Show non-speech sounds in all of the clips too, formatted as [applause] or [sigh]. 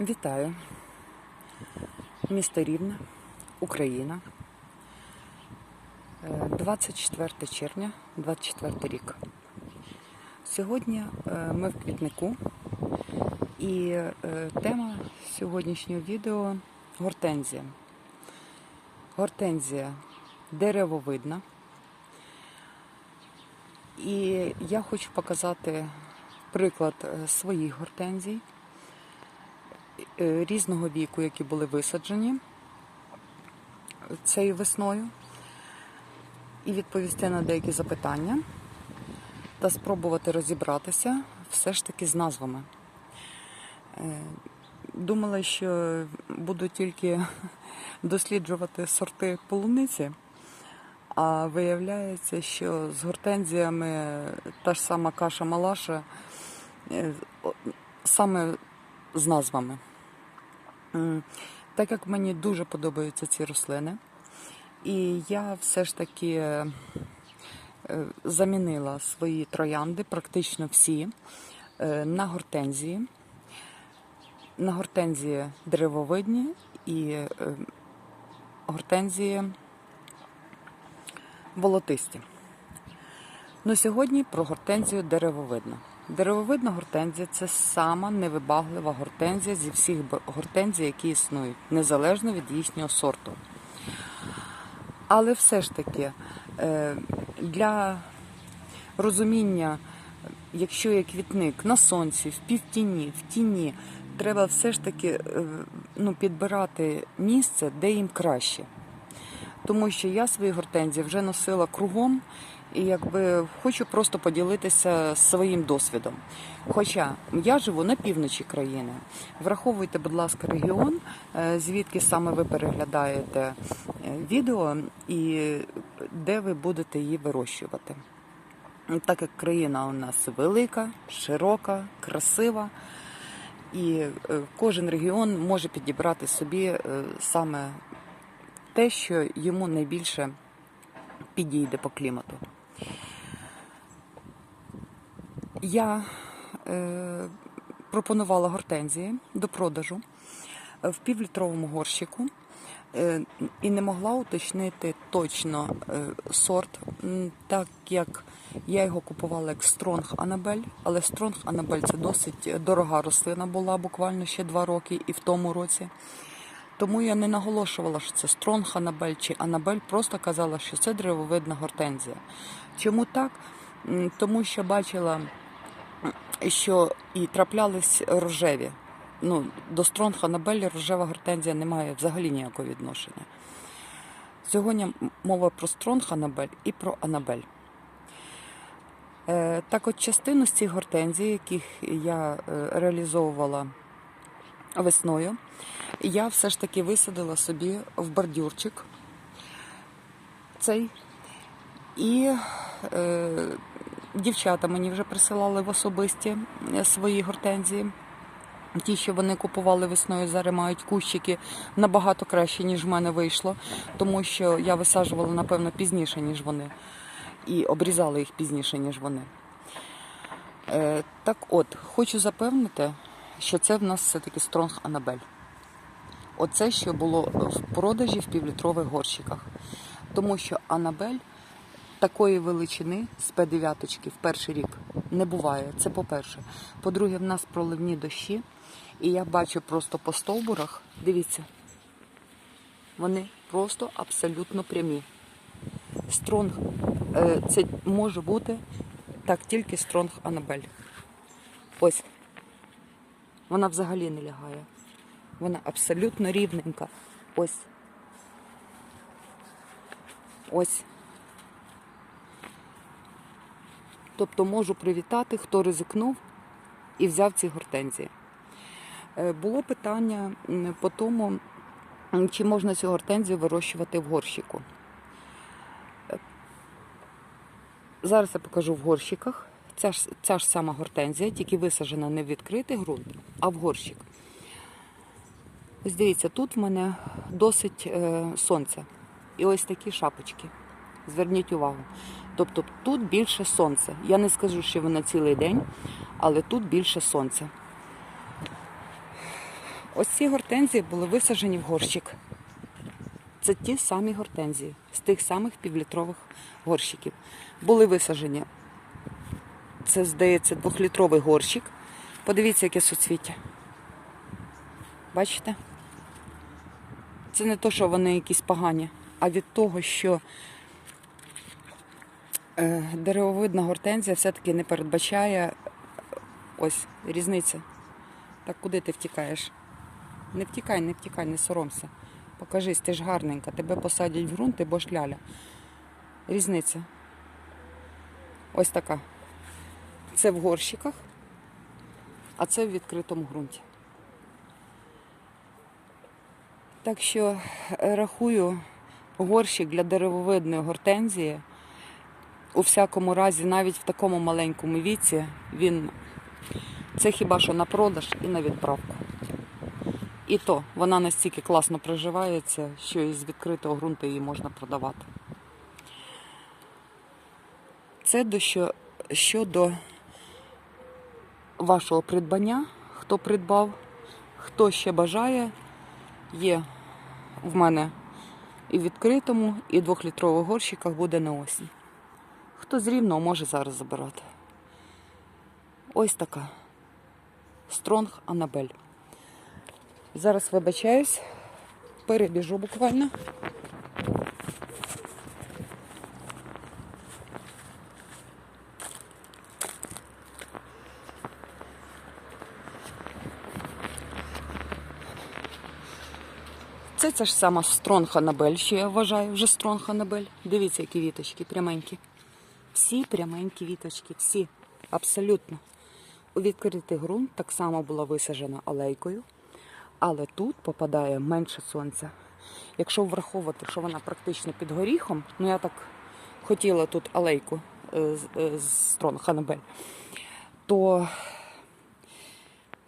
Вітаю. Місто Рівне, Україна. Е, 24 червня, 24 рік. Сьогодні е, ми в квітнику і е, тема сьогоднішнього відео гортензія. Гортензія деревовидна. І я хочу показати приклад е, своїх гортензій е, різного віку, які були висаджені цією весною, і відповісти на деякі запитання та спробувати розібратися все ж таки з назвами. Е, Думала, що буду тільки [laughs] досліджувати сорти полуниці, а виявляється, що з гортензіями та ж сама каша малаша е, саме з назвами. Так як мені дуже подобаються ці рослини, і я все ж таки е, е, замінила свої троянди, практично всі, е, на гортензії. На гортензії деревовидні і гортензії волотисті. Ну, сьогодні про гортензію деревовидну. Деревовидна гортензія це сама невибаглива гортензія зі всіх гортензій, які існують, незалежно від їхнього сорту. Але все ж таки, е, для розуміння, якщо є квітник на сонці, в півтіні, в тіні, треба все ж таки е, ну, підбирати місце, де їм краще тому що я свої гортензії вже носила кругом і якби хочу просто поділитися своїм досвідом. Хоча я живу на півночі країни. Враховуйте, будь ласка, регіон, е, звідки саме ви переглядаєте е, відео і де ви будете її вирощувати. Так як країна у нас велика, широка, красива. І е, кожен регіон може підібрати собі саме те, що йому найбільше підійде по клімату. Я е, пропонувала гортензії до продажу е, в півлітровому горщику е, і не могла уточнити точно е, сорт, так як я його купувала як Стронг Анабель, але Стронг Анабель це досить дорога рослина була буквально ще два роки і в тому році. Тому я не наголошувала, що це Стронг Анабель чи Анабель, просто казала, що це деревовидна гортензія. Чому так? Тому що бачила, що і траплялись рожеві. Ну, до Стронг Анабель рожева гортензія не має взагалі ніякого відношення. Сьогодні мова про Стронг Анабель і про Анабель. Е, Так от частину з цих гортензій, яких я е, реалізовувала весною, я все ж таки висадила собі в бордюрчик цей. І е, дівчата мені вже присилали в особисті е, свої гортензії. Ті, що вони купували весною, зараз мають кущики набагато краще, ніж в мене вийшло, тому що я висаджувала, напевно, пізніше, ніж вони, і обрізала їх пізніше, ніж вони. Е, так от, хочу запевнити, що це в нас все-таки Стронг Анабель. Оце, що було в продажі в півлітрових горщиках. Тому що Анабель такої величини з П9 в перший рік не буває. Це по-перше. По-друге, в нас проливні дощі, і я бачу просто по стовбурах, дивіться, вони просто абсолютно прямі. Стронг е, це може бути так тільки Стронг Анабель. Ось. Вона взагалі не лягає. Вона абсолютно рівненька. Ось. Ось. Тобто можу привітати, хто ризикнув і взяв ці гортензії. Е, Було питання по тому, чи можна цю гортензію вирощувати в горщику. Е, Зараз я покажу в горщиках. Ця ж, ця ж сама гортензія, тільки висаджена не в відкритий ґрунт, а в горщик. Ось дивіться, тут в мене досить е, сонця. І ось такі шапочки. Зверніть увагу. Тобто тут більше сонця. Я не скажу, що вона цілий день, але тут більше сонця. Ось ці гортензії були висаджені в горщик. Це ті самі гортензії з тих самих півлітрових горщиків. Були висаджені. Це, здається, двохлітровий горщик. Подивіться, яке суцвіття. Бачите? Це не то, що вони якісь погані, а від того, що е, деревовидна гортензія все-таки не передбачає е, ось різниця. Так куди ти втікаєш? Не втікай, не втікай, не соромся. Покажись, ти ж гарненька, тебе посадять в ґрунт, ти будеш ляля. Різниця. Ось така. Це в горщиках, а це в відкритому ґрунті. Так що е, рахую горщик для деревовидної гортензії. У всякому разі, навіть в такому маленькому віці, він це хіба що на продаж і на відправку. І то вона настільки класно приживається, що із відкритого ґрунту її можна продавати. Це до що, щодо вашого придбання, хто придбав, хто ще бажає, є в мене і в відкритому, і в двохлітрових горщиках буде на осінь. Хто з рівного може зараз забирати. Ось така. Стронг Анабель. Зараз вибачаюсь, перебіжу буквально. Це ця ж сама Стронг Анабель, що я вважаю вже Стронг Анабель. Дивіться, які віточки пряменькі. Всі пряменькі віточки, всі, абсолютно. У відкритий ґрунт так само була висаджена алейкою, але тут попадає менше сонця. Якщо враховувати, що вона практично під горіхом, ну я так хотіла тут алейку е, з- е, з Стронг Анабель, то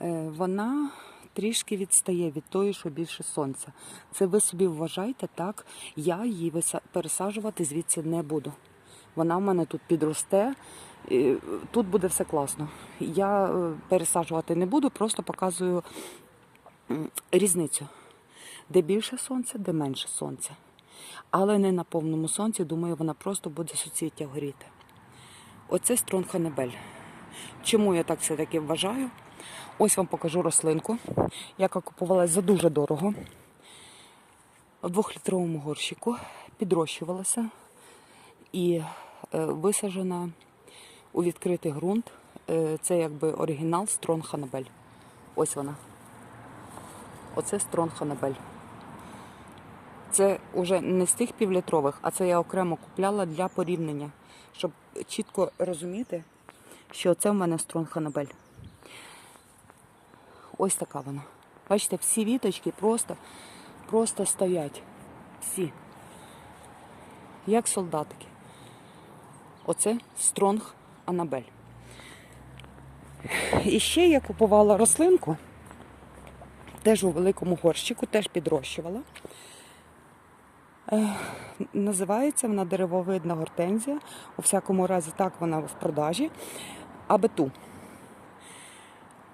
е, вона трішки відстає від тої, що більше сонця. Це ви собі вважайте так, я її пересаджувати звідси не буду. Вона в мене тут підросте, тут буде все класно. Я е, пересаджувати не буду, просто показую різницю. Де більше сонця, де менше сонця. Але не на повному сонці, думаю, вона просто буде суцвіття горіти. Оце Стронханебель. Чому я так все-таки вважаю? Ось вам покажу рослинку, яка купувалась за дуже дорого. В двохлітровому горщику підрощувалася і е, висаджена у відкритий ґрунт. Е, Це якби оригінал Стронг Анабель. Ось вона. Оце Стронг Анабель. Це вже не з тих півлітрових, а це я окремо купляла для порівняння, щоб чітко розуміти, що це в мене Стронг Анабель. Ось така вона. Бачите, всі віточки просто, просто стоять. Всі. Як солдатики. Оце Стронг Анабель. І ще я купувала рослинку, теж у великому горщику, теж підрощувала. Називається вона деревовидна гортензія. У всякому разі, так вона в продажі. Абету.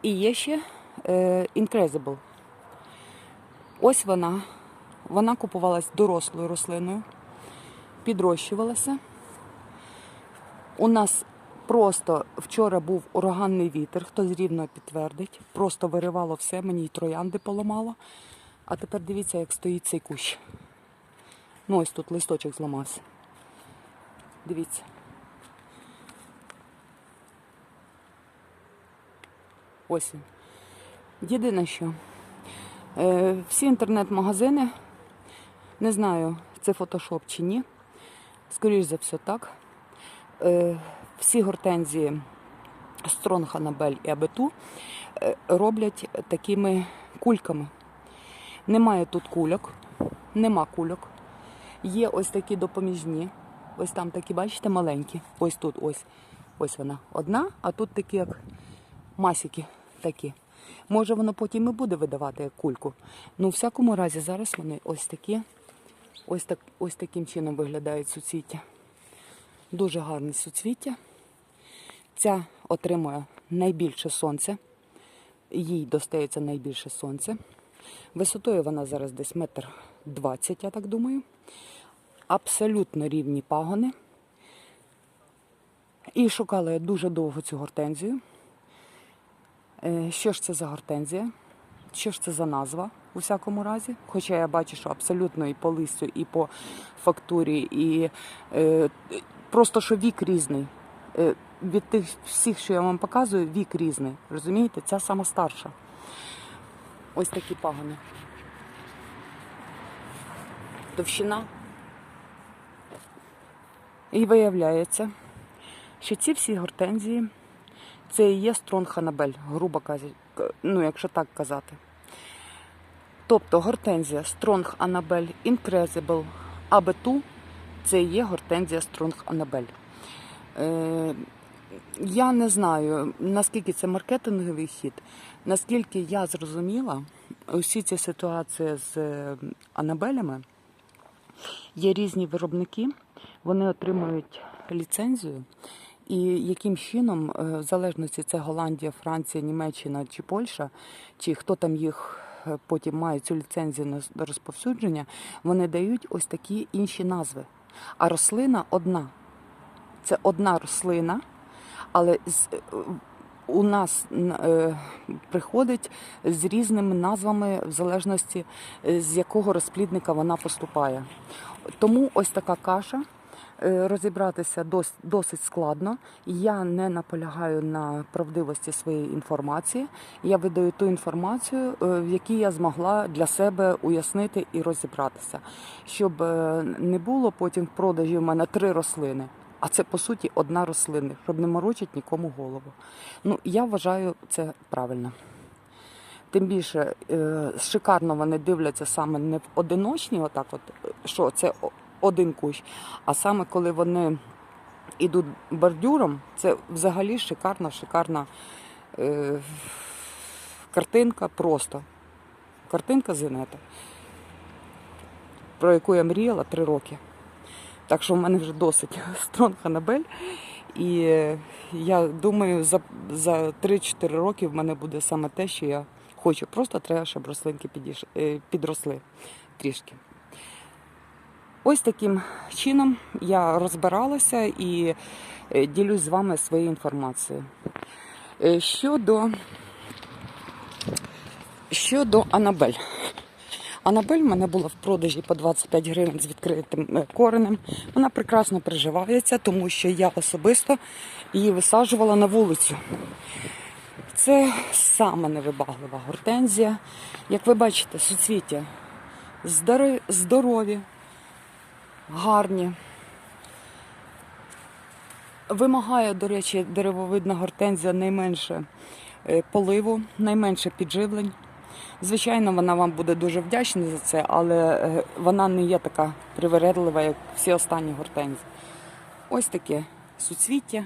І є ще Incredible. Ось вона. Вона купувалась дорослою рослиною, підрощувалася. У нас просто вчора був ураганний вітер, хтось рівно підтвердить. Просто виривало все, мені й троянди поламало. А тепер дивіться, як стоїть цей кущ. Ну, ось тут листочок зламався. Дивіться. Ось він. Єдине що. Е, всі інтернет-магазини, не знаю, це фотошоп чи ні. Скоріш за все, так. Е, всі гортензії Стронг Анабель і Абету е, роблять такими кульками. Немає тут кульок, нема кульок. Є ось такі допоміжні. Ось там такі, бачите, маленькі. Ось тут, ось. Ось вона одна, а тут такі, як масики такі. Може, воно потім і буде видавати кульку. Ну, в всякому разі, зараз вони ось такі, ось, так, ось таким чином виглядають суцвіття. Дуже гарне суцвіття. Ця отримує найбільше сонця. їй достається найбільше сонце. Висотою вона зараз десь метр двадцять, я так думаю. Абсолютно рівні пагони. І шукала я дуже довго цю гортензію. Е, Що ж це за гортензія? Що ж це за назва у всякому разі? Хоча я бачу, що абсолютно і по листю, і по фактурі, і е, просто що вік різний. Е, від тих всіх, що я вам показую, вік різний. Розумієте? Ця сама старша. Ось такі пагони. Товщина. І виявляється, що ці всі гортензії це і є Стронг Анабель, грубо кажучи, ну, якщо так казати. Тобто гортензія Стронг Анабель Incredible Абету це є гортензія Стронг Анабель. Е, я не знаю, наскільки це маркетинговий хід, наскільки я зрозуміла, усі ці ситуації з е, Анабелями, є різні виробники, вони отримують ліцензію, і яким чином, е, в залежності це Голландія, Франція, Німеччина чи Польща, чи хто там їх е, потім має цю ліцензію на розповсюдження, вони дають ось такі інші назви. А рослина одна. Це одна рослина, але е, у нас приходить з різними назвами в залежності з якого розплідника вона поступає. Тому ось така каша. Е, Розібратися дос- досить складно. Я не наполягаю на правдивості своєї інформації. Я видаю ту інформацію, е, в якій я змогла для себе уяснити і розібратися, щоб е, не було потім в продажі в мене три рослини. А це по суті одна рослина, щоб не морочить нікому голову. Ну я вважаю це правильно. Тим більше шикарно вони дивляться саме не в одиночні, отак, от що це один кущ, а саме коли вони йдуть бордюром, це взагалі шикарна, шикарна е, картинка просто. Картинка з інета, про яку я мріяла три роки. Так що в мене вже досить [laughs] стронг Анабель. І е, я думаю, за, за 3-4 роки в мене буде саме те, що я хочу. Просто треба, щоб рослинки підійш... е, підросли трішки. Ось таким чином я розбиралася і е, ділюсь з вами своєю інформацією. Е, Щодо, щодо Анабель. Анабель в мене була в продажі по 25 гривень з відкритим е, коренем. Вона прекрасно приживається, тому що я особисто її висаджувала на вулицю. Це саме невибаглива гортензія. Як ви бачите, суцвіття здорові, здорові гарні. Вимагає, до речі, деревовидна гортензія найменше е, поливу, найменше підживлень. Звичайно, вона вам буде дуже вдячна за це, але е, вона не є така привередлива, як всі останні гортензії. Ось таке суцвіття.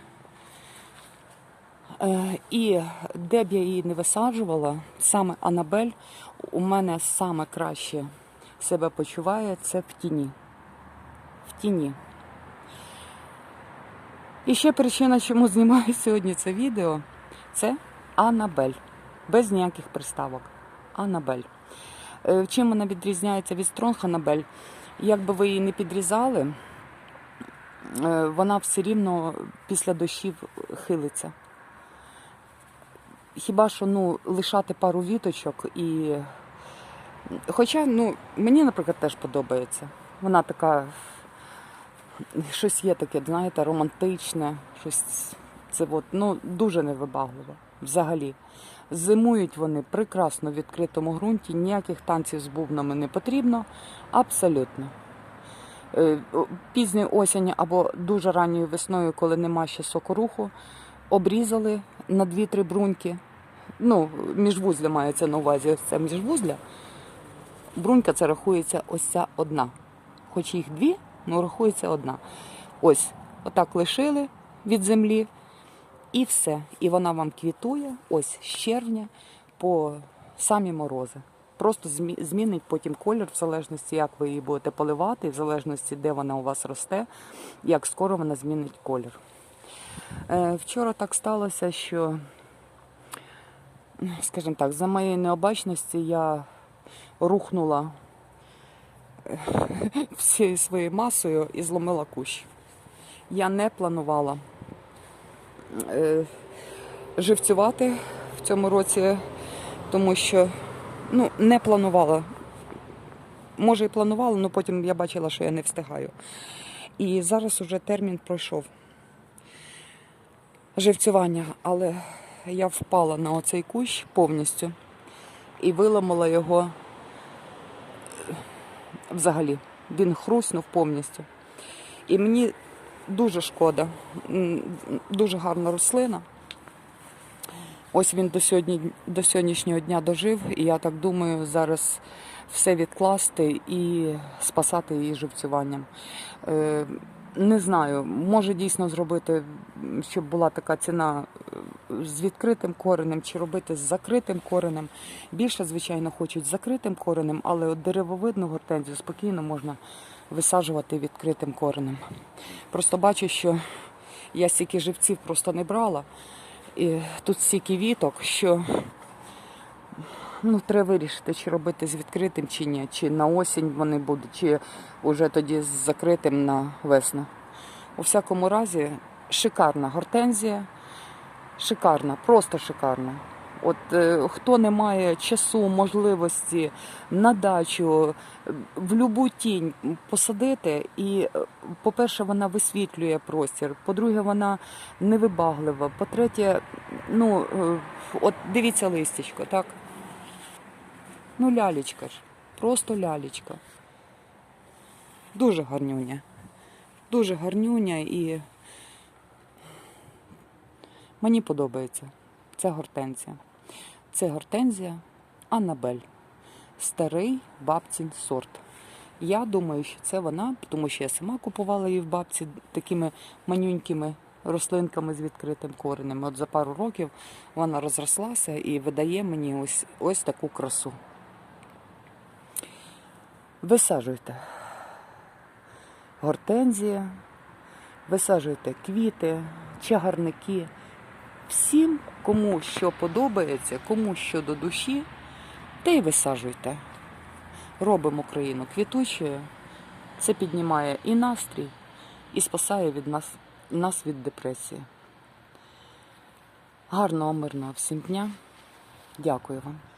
Е, І де б я її не висаджувала, саме Анабель у мене саме краще себе почуває це в тіні. В тіні. І ще причина, чому знімаю сьогодні це відео, це Анабель. Без ніяких приставок. Анабель. Е, Чим вона відрізняється від Стронг Анабель? Як би ви її не підрізали, е, вона все рівно після дощів хилиться. Хіба що ну, лишати пару віточок і. Хоча, ну, мені, наприклад, теж подобається. Вона така, щось є таке, знаєте, романтичне, щось це от, ну, дуже невибагливо взагалі. Зимують вони прекрасно в відкритому ґрунті, ніяких танців з бубнами не потрібно. Абсолютно. Е, Пізньої осінь або дуже ранньою весною, коли нема ще сокоруху, обрізали на дві-три бруньки. Ну, міжвузля мається на увазі, ось це міжвузля. Брунька це рахується ось ця одна. Хоч їх дві, але рахується одна. Ось, отак лишили від землі, і все. І вона вам квітує ось з червня по самі морози. Просто змінить потім колір, в залежності, як ви її будете поливати, в залежності, де вона у вас росте, як скоро вона змінить колір. Е, Вчора так сталося, що скажімо так, за моєї необачності я рухнула всією своєю масою і зломила кущ. Я не планувала е, живцювати в цьому році, тому що ну, не планувала. Може і планувала, але потім я бачила, що я не встигаю. І зараз уже термін пройшов живцювання, але я впала на оцей кущ повністю і виламала його взагалі. Він хруснув повністю. І мені дуже шкода, дуже гарна рослина. Ось він до, сьогодні, до сьогоднішнього дня дожив, і я так думаю, зараз все відкласти і спасати її живцюванням. Е, не знаю, може дійсно зробити, щоб була така ціна е, з відкритим коренем чи робити з закритим коренем. Більше, звичайно, хочуть з закритим коренем, але от деревовидну гортензію спокійно можна висаджувати відкритим коренем. Просто бачу, що я стільки живців просто не брала. І тут стільки віток, що ну, треба вирішити, чи робити з відкритим, чи ні, чи на осінь вони будуть, чи вже тоді з закритим на весну. У всякому разі, шикарна гортензія, шикарна, просто шикарна. От е, хто не має часу, можливості на дачу е, в любу тінь посадити, і, е, по-перше, вона висвітлює простір. По-друге, вона невибаглива. По-третє, ну от дивіться листячко, так? Ну, лялечка ж, просто лялечка. Дуже гарнюня. Дуже гарнюня і мені подобається. Це гортензія. Це гортензія Аннабель. Старий бабцін сорт. Я думаю, що це вона, тому що я сама купувала її в бабці такими манюнькими рослинками з відкритим коренем. От за пару років вона розрослася і видає мені ось, ось таку красу. Висаджуйте гортензія, висаджуйте квіти, чагарники. Всім, кому що подобається, кому що до душі, те й висаджуйте. Робимо країну квітучою. Це піднімає і настрій, і спасає від нас, нас від депресії. Гарного, мирного всім дня. Дякую вам.